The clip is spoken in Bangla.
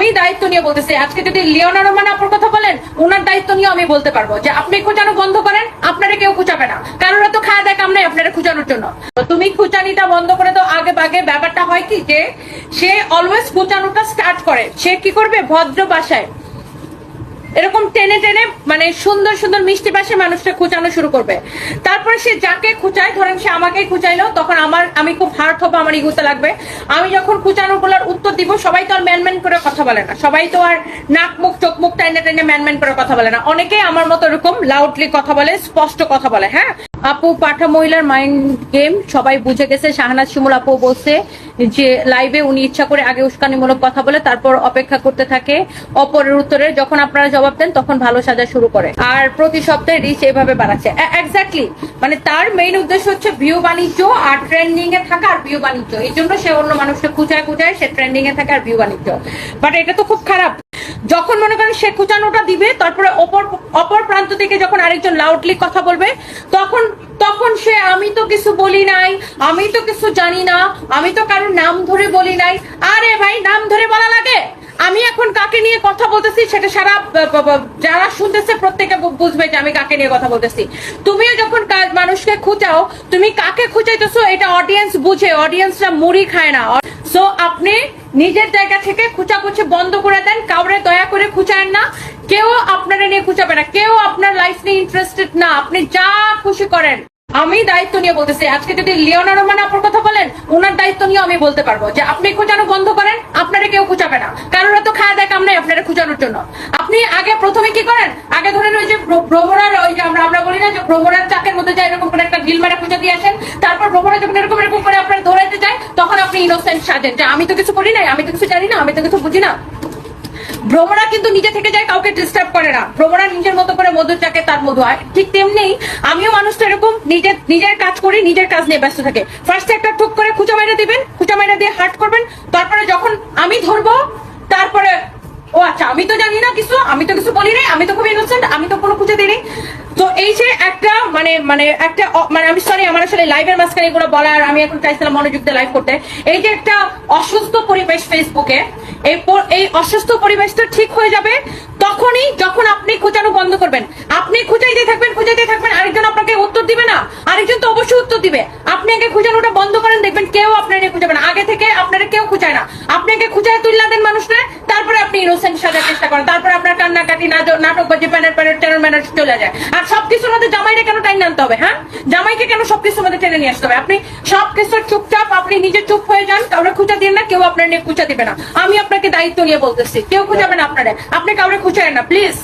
আমি দায়িত্ব নিয়ে বলতেছি। আজকে যদি লিওনা রহমান আপুর কথা বলেন ওনার দায়িত্ব নিয়ে আমি বলতে পারব যে আপনি খুঁজানো বন্ধ করেন, আপনারা কেউ খুঁচাবে না। কারোর তো খাওয়া দেয় কাম নাই আপনারা খুঁচানোর জন্য। তুমি খুঁচানিটা বন্ধ করে তো আগে বাগে ব্যাপারটা হয় কি যে, সে অলওয়েজ খুঁচানোটা স্টার্ট করে। সে কি করবে? ভদ্র ভাষায় এরকম টেনে টেনে মানে সুন্দর সুন্দর মিষ্টি পাশে মানুষটা খুঁচানো শুরু করবে। তারপরে সে যাকে খুঁচায়, ধরেন সে আমাকে খুঁচাইলো, তখন আমার, আমি খুব হার্ট হব, আমার ইগুতে লাগবে। আমি যখন খুঁচানো গুলার উত্তর দিব, সবাই তো আর ম্যান ম্যান করে কথা বলে না। সবাই তো আর নাক, মুখ, চোখ মুখ টাইনে টাইনে ম্যান ম্যান করে কথা বলে না। অনেকেই আমার মতো এরকম লাউডলি কথা বলে, স্পষ্ট কথা বলে হ্যাঁ? আপু পাঠা মহিলার মাইন্ড গেম, সবাই বুঝে গেছে, শাহনাজ শিমুল আপু বলছে যে লাইভে উনি ইচ্ছা করে আগে উস্কানিমূলক কথা বলে তারপর অপেক্ষা করতে থাকে, অপরের উত্তরে যখন আপনারা জবাব দেন তখন ভালো সাজা শুরু করে। আর প্রতি সপ্তাহে রিচ এইভাবে বাড়াচ্ছে। এক্স্যাক্টলি মানে তার মেইন উদ্দেশ্য হচ্ছে ভিউ বাণিজ্য আর ট্রেন্ডিং এ থাকা আর ভিউ বাণিজ্য। এই জন্য সে অন্য মানুষকে খুঁজায় খুঁজায় সে ট্রেন্ডিং এ থাকে আর ভিউ বাণিজ্য। বাট এটা তো খুব খারাপ। যখন মনে করেন সে খুঁচানোটা দিবে, তারপরে অপর অপর প্রান্ত থেকে যখন আরেকজন লাউডলি কথা বলবে, তখন তখন সে, আমি তো কিছু বলি নাই, আমি তো কিছু জানি না, আমি তো কারোর নাম ধরে বলি নাই। আরে ভাই, নাম ধরে বলা লাগে। আমি এখন কাকে নিয়ে কথা বলতেছি, সেটা সারা যারা শুনতেছে প্রত্যেকে বুঝবে যে আমি কাকে নিয়ে কথা বলতেছি। তুমিও যখন মানুষকে খুঁচাও, তুমি কাকে খুঁচাইতেছো, এটা অডিয়েন্স বুঝে অডিয়েন্সরা মুড়ি খায় না। সো আপনি নিজের জায়গা থেকে খুচাখুচি বন্ধ করে দেন। কাউরে দয়া করে খুচায়েন না। কেউ আপনারা নিয়ে খুঁচাবে না। কেউ আপনার লাইফ নিয়ে ইন্টারেস্টেড না। আপনি যা খুশি করেন। আমি দায়িত্ব নিয়ে বলতেছি। আজকে যদি লিওনা রহমান আপনার কথা বলেন ওনার দায়িত্ব নিয়ে আমি বলতে পারব যে, আপনি খোঁচানো বন্ধ করেন, আপনারা কেউ খুঁচাবে না। কারণ ওরা তো দেয় কাম নাই আপনারা খুঁচানোর জন্য। আপনি আগে প্রথমে কি করেন? আগে ধরেন ওই যে ভ্র- ভ্রমরার ওই যে আমরা আমরা বলি না যে ভ্রমরার চাকের মধ্যে যায় এরকম করে একটা ঢিল মারা খুঁজে দিয়ে আসেন। তারপর ভ্রমরা যখন এরকম এরকম করে আপনার ধরাইতে যায় তখন আপনি ইনোসেন্ট সাজেন। যে আমি তো কিছু করি নাই, আমি তো কিছু জানি না, আমি তো কিছু বুঝি না। ভ্রমরা কিন্তু নিজে থেকে যায়, কাউকে ডিস্টার্ব করে না। ভ্রমরা নিজের মতো করে মধুর চাকে তার মধু হয়। ঠিক তেমনি আমিও মানুষটা এরকম, নিজের নিজের কাজ করি, নিজের কাজ নিয়ে ব্যস্ত থাকে। ফার্স্টে একটা ঠুক করে খুঁচা মাইরা দিবেন, খুঁচা মাইরা দিয়ে হার্ট করবেন। তারপরে যখন আমি ধরবো, তারপরে, ও আচ্ছা আমি তো জানি না কিছু, আমি তো কিছু বলি নাই আমি তো খুব ইনোসেন্ট আমি তো কোনো খুঁজে দিইনি তো এই যে একটা মানে একটা মানে আমি সরি আমার আসলে লাইভের মাঝখানে এগুলো বলার, আমি এখন চাইছিলাম মনোযোগ দিয়ে লাইভ করতে। এই যে একটা অসুস্থ পরিবেশ ফেসবুকে এই এই অসুস্থ পরিবেশটা ঠিক হয়ে যাবে তখনই যখন আপনি খোঁচানো বন্ধ করবেন। আপনি খুঁজাইতে থাকবেন খুঁজাইতে থাকবেন আরেকজন আপনাকে উত্তর দিবে না আরেকজন তো অবশ্যই উত্তর দিবে আপনি আগে খুঁজানোটা বন্ধ করেন দেখবেন কেউ আপনার খুঁজাবে না। আগে থেকে আপনারা কেউ খুঁজায় না। আপনি আগে খুঁজায় তুললা দেন মানুষরা, তারপরে আপনি ইনোসেন্ট সাজার চেষ্টা করেন। তারপরে আপনার কান্নাকাটি, নাটক বাজে প্যানের প্যানের টেনের ম্যানের চলে যায়। আর সবকিছুর মধ্যে জামাইরে কেন টাইম আনতে হবে হ্যাঁ? জামাইকে কেন সবকিছুর মধ্যে টেনে নিয়ে আসতে হবে? আপনি সবকিছু চুপচাপ, আপনি নিজে চুপ হয়ে যান, কাউরে খুঁজা দিন না, কেউ আপনার নিয়ে খুঁজা দিবে না। আমি আপনাকে দায়িত্ব নিয়ে বলতেছি, কেউ খুঁজাবে না আপনারে। আপনি কাউরে খুঁজায় না প্লিজ